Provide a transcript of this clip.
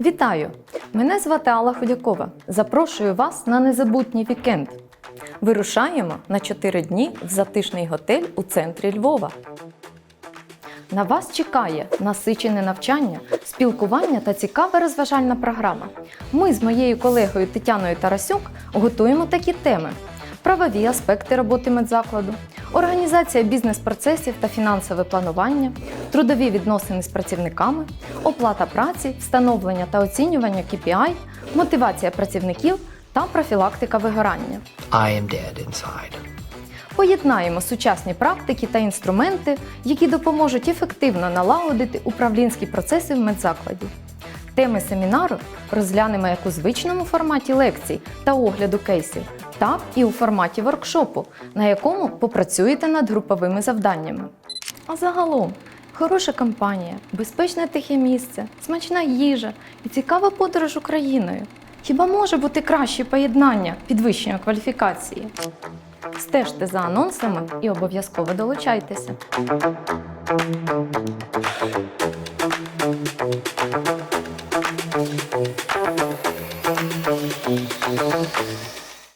Вітаю! Мене звати Алла Худякова. Запрошую вас на незабутній вікенд. Вирушаємо на 4 дні в затишний готель у центрі Львова. На вас чекає насичене навчання, спілкування та цікава розважальна програма. Ми з моєю колегою Тетяною Тарасюк готуємо такі теми: правові аспекти роботи медзакладу, організація бізнес-процесів та фінансове планування, трудові відносини з працівниками, оплата праці, встановлення та оцінювання KPI, мотивація працівників та профілактика вигорання. I am dead inside. Поєднаємо сучасні практики та інструменти, які допоможуть ефективно налагодити управлінські процеси в медзакладі. Теми семінару розглянемо як у звичному форматі лекцій та огляду кейсів, так і у форматі воркшопу, на якому попрацюєте над груповими завданнями. А загалом, хороша компанія, безпечне тихе місце, смачна їжа і цікава подорож Україною. Хіба може бути краще поєднання підвищення кваліфікації? Стежте за анонсами і обов'язково долучайтеся.